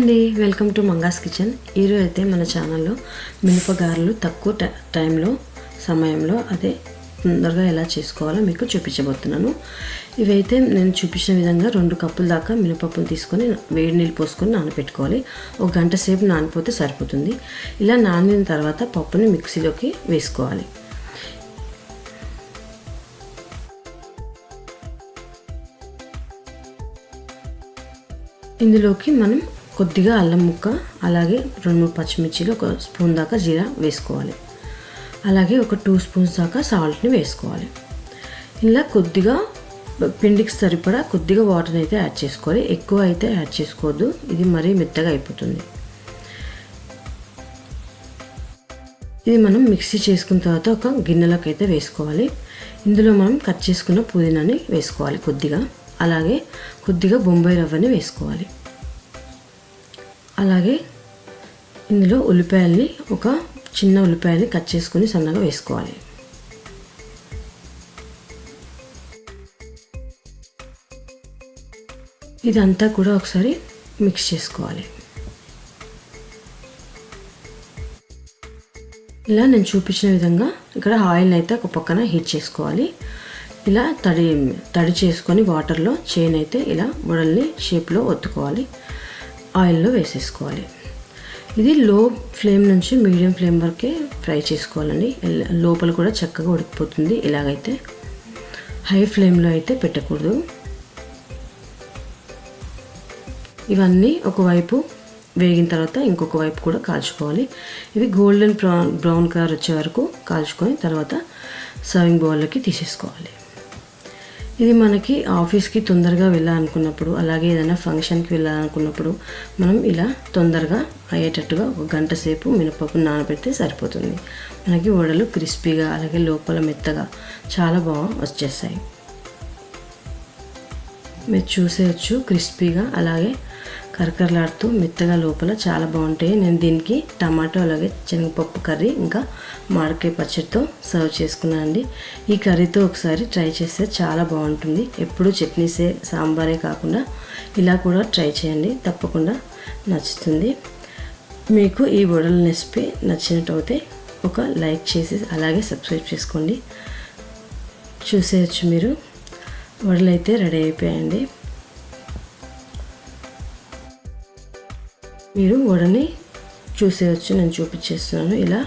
అండి welcome to మంగాస్ kitchen. ఈరోజు అయితే మన ఛానల్లో మినపగారెలు తక్కువ టై- టైంలో సమయంలో అదే తొందరగా ఎలా చేసుకోవాలో మీకు చూపించబోతున్నాను. ఇవైతే నేను చూపించిన విధంగా రెండు కప్పుల దాకా మినపప్పును తీసుకొని వేడి నీళ్ళు పోసుకొని నానబెట్టుకోవాలి ఒక గంట సేపు నానిపోతే సరిపోతుంది. ఇలా నానిన తర్వాత పప్పుని మిక్సీలోకి వేసుకోవాలి. ఇందులోకి మనం కొద్దిగా అల్లం ముక్క అలాగే రెండు మూడు పచ్చిమిర్చిలు ఒక స్పూన్ దాకా జీరా వేసుకోవాలి. అలాగే ఒక టూ స్పూన్స్ దాకా సాల్ట్ని వేసుకోవాలి. ఇలా కొద్దిగా పిండికి సరిపడా కొద్దిగా వాటర్ని అయితే యాడ్ చేసుకోవాలి. ఎక్కువ అయితే యాడ్ చేసుకోవద్దు. ఇది మరీ మెత్తగా అయిపోతుంది. ఇది మనం మిక్సీ చేసుకున్న తర్వాత ఒక గిన్నెలోకి అయితే వేసుకోవాలి. ఇందులో మనం కట్ చేసుకున్న పుదీనాని వేసుకోవాలి కొద్దిగా. అలాగే కొద్దిగా బొంబాయి రవ్వని వేసుకోవాలి. అలాగే ఇందులో ఉల్లిపాయల్ని ఒక చిన్న ఉల్లిపాయని కట్ చేసుకుని సన్నగా వేసుకోవాలి. ఇదంతా కూడా ఒకసారి మిక్స్ చేసుకోవాలి. ఇలా నేను చూపించిన విధంగా ఇక్కడ ఆయిల్ని అయితే ఒక పక్కన హీట్ చేసుకోవాలి. ఇలా తడి తడి చేసుకొని వాటర్లో చైన్ అయితే ఇలా వడల్ని షేప్లో ఒత్తుకోవాలి. ఆయిల్లో వేసేసుకోవాలి. ఇది లో ఫ్లేమ్ నుంచి మీడియం ఫ్లేమ్ వరకే ఫ్రై చేసుకోవాలండి. లోపల కూడా చక్కగా ఉడికిపోతుంది. ఇలాగైతే హై ఫ్లేమ్లో అయితే పెట్టకూడదు. ఇవన్నీ ఒకవైపు వేగిన తర్వాత ఇంకొక వైపు కూడా కాల్చుకోవాలి. ఇవి గోల్డెన్ బ్రౌన్ బ్రౌన్ కలర్ వచ్చే వరకు కాల్చుకొని తర్వాత సర్వింగ్ బౌల్లోకి తీసేసుకోవాలి. ఇది మనకి ఆఫీస్కి తొందరగా వెళ్ళాలనుకున్నప్పుడు అలాగే ఏదైనా ఫంక్షన్కి వెళ్ళాలనుకున్నప్పుడు మనం ఇలా తొందరగా అయ్యేటట్టుగా ఒక గంట సేపు మినపప్పు నానబెడితే సరిపోతుంది. మనకి వడలు క్రిస్పీగా అలాగే లోపల మెత్తగా చాలా బాగా వచ్చేస్తాయి. మీరు చూసేయచ్చు క్రిస్పీగా అలాగే కరకరలాడుతూ మెత్తగా లోపల చాలా బాగుంటాయి. నేను దీనికి టమాటో అలాగే శనగపప్పు కర్రీ ఇంకా మామిడికాయ పచ్చడితో సర్వ్ చేసుకున్నాను అండి. ఈ కర్రీతో ఒకసారి ట్రై చేస్తే చాలా బాగుంటుంది. ఎప్పుడూ చట్నీసే సాంబారే కాకుండా ఇలా కూడా ట్రై చేయండి. తప్పకుండా నచ్చుతుంది. మీకు ఈ వడల రెసిపీ నచ్చినట్టయితే ఒక లైక్ చేసి అలాగే సబ్స్క్రైబ్ చేసుకోండి. చూసేయచ్చు మీరు. వడలైతే రెడీ అయిపోయాయండి. మీరు వడని చూసేయచ్చు నేను చూపించేస్తున్నాను. ఇలా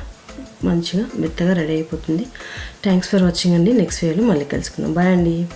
మంచిగా మెత్తగా రెడీ అయిపోతుంది. థ్యాంక్స్ ఫర్ వాచింగ్ అండి. నెక్స్ట్ వీడియోలో మళ్ళీ కలుసుకుందాం. బాయ్ అండి.